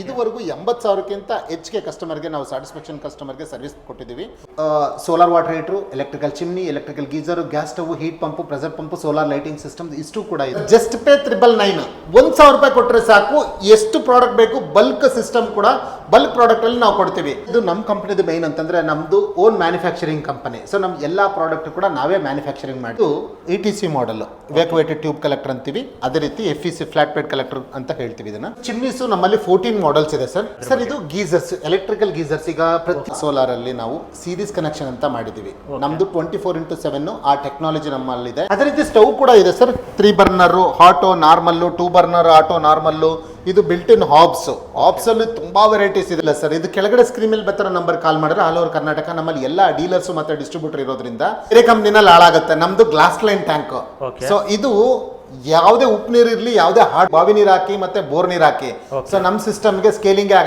ಇದುವರೆಗೂ ಎಂಬತ್ತು ಸಾವಿರಕ್ಕಿಂತ ಹೆಚ್ಚಿಗೆ ಕಸ್ಟಮರ್ಗೆ ನಾವು ಸ್ಯಾಟಿಸ್ಫ್ಯಾಕ್ಷನ್ ಕಸ್ಟಮರ್ಗೆ ಸರ್ವಿಸ್ ಕೊಟ್ಟಿದ್ದೀವಿ. Solar water heater electrical chimney electrical geyser gas stove heat pump pressure pump solar lighting system ಇಷ್ಟು ಕೂಡ ಇದೆ. ಜಸ್ಟ್ ಪೇ ತ್ರಿಬಲ್ ನೈನ್ ಒಂದು ಸಾವಿರ ರೂಪಾಯಿ ಕೊಟ್ಟರೆ ಸಾಕು. ಎಷ್ಟು ಪ್ರಾಡಕ್ಟ್ ಬೇಕು ಬಲ್ಕ್ ಸಿಸ್ಟಮ್ ಕೂಡ ಬಲ್ಕ್ ಪ್ರಾಡಕ್ಟ್ ಅಲ್ಲಿ ನಾವು ಕೊಡ್ತೀವಿ. ಇದು ನಮ್ಮ ಕಂಪನಿದು ಮೈನ್ ಅಂತಂದ್ರೆ ನಮ್ದು ಓನ್ ಮ್ಯಾನುಫ್ಯಾಕ್ಚರಿಂಗ್ ಕಂಪನಿ ಸೊ ನಮ್ ಎಲ್ಲಾ ಪ್ರಾಡಕ್ಟ್ ಕೂಡ ನಾವೇ ಮ್ಯಾನುಫ್ಯಾಕ್ಚರಿಂಗ್ ಮಾಡಿ. E T C model evacuated tube collector ಅಂತೀವಿ. ಅದೇ ರೀತಿ F E C flat plate collector ಅಂತ ಹೇಳ್ತೀವಿ ಇದನ್ನ. ಚಿಮ್ನಿಸು ನಮ್ಮಲ್ಲಿ ಫೋರ್ಟೀನ್ ಮಾಡೆಲ್ಸ್ ಇದೆ ಸರ್ ಸರ್ ಇದು ಗೀಸರ್ಸ್ ಎಲೆಕ್ಟ್ರಿಕಲ್ ಗೀಸರ್ಸ್ ಈಗ ಪ್ರತಿ ಸೋಲಾರ್ ಅಲ್ಲಿ ನಾವು ಸೀರೀಸ್ ಕನೆಕ್ಷನ್ ಅಂತ ಮಾಡಿದೀವಿ ನಮ್ದು ಟ್ವೆಂಟಿ ಫೋರ್ ಇಂಟು ಸೆವೆನ್ ಆ ಟೆಕ್ನಾಲಜಿ ನಮ್ಮಲ್ಲಿದೆ. ಅದೇ ರೀತಿ ಸ್ಟವ್ ಕೂಡ ಇದೆ sir three burner auto normal two burner auto normal ಇದು ಬಿಲ್ಟ್ ಇನ್ ಹಾಬ್ಸ್ ಹಾಬ್ಸ್ ಅಲ್ಲಿ ತುಂಬಾ ವೆರೈಟೀಸ್ ಇದೆ ಸರ್ ಇದು ಕೆಳಗಡೆ ಸ್ಕ್ರೀನ್ ಮೇಲೆ ಬರ್ತಾರ ನಂಬರ್ ಕಾಲ್ ಮಾಡಿದ್ರೆ ಆಲ್ ಓವರ್ ಕರ್ನಾಟಕ ನಮ್ಮಲ್ಲಿ ಎಲ್ಲ ಡೀಲರ್ಸ್ ಮತ್ತೆ ಡಿಸ್ಟ್ರಿಬ್ಯೂಟರ್ ಇರೋದ್ರಿಂದ ಬೇರೆ ಕಂಪ್ನಿನಲ್ಲಿ ಹಾಳಾಗುತ್ತೆ. ನಮ್ದು ಗ್ಲಾಸ್ ಲೈನ್ ಟ್ಯಾಂಕ್. ಸೊ ಇದು ಯಾವುದೇ ಉಪ್ಪು ನೀರು ಇರಲಿ ಯಾವುದೇ ಹಾಡ್ ಬಾವಿ ನೀರು ಹಾಕಿ ಮತ್ತೆ ಬೋರ್ ನೀರು ಹಾಕಿ. ಸೊ ನಮ್ಮ ಸಿಸ್ಟಮ್ಗೆ ಸ್ಕೇಲಿಂಗ್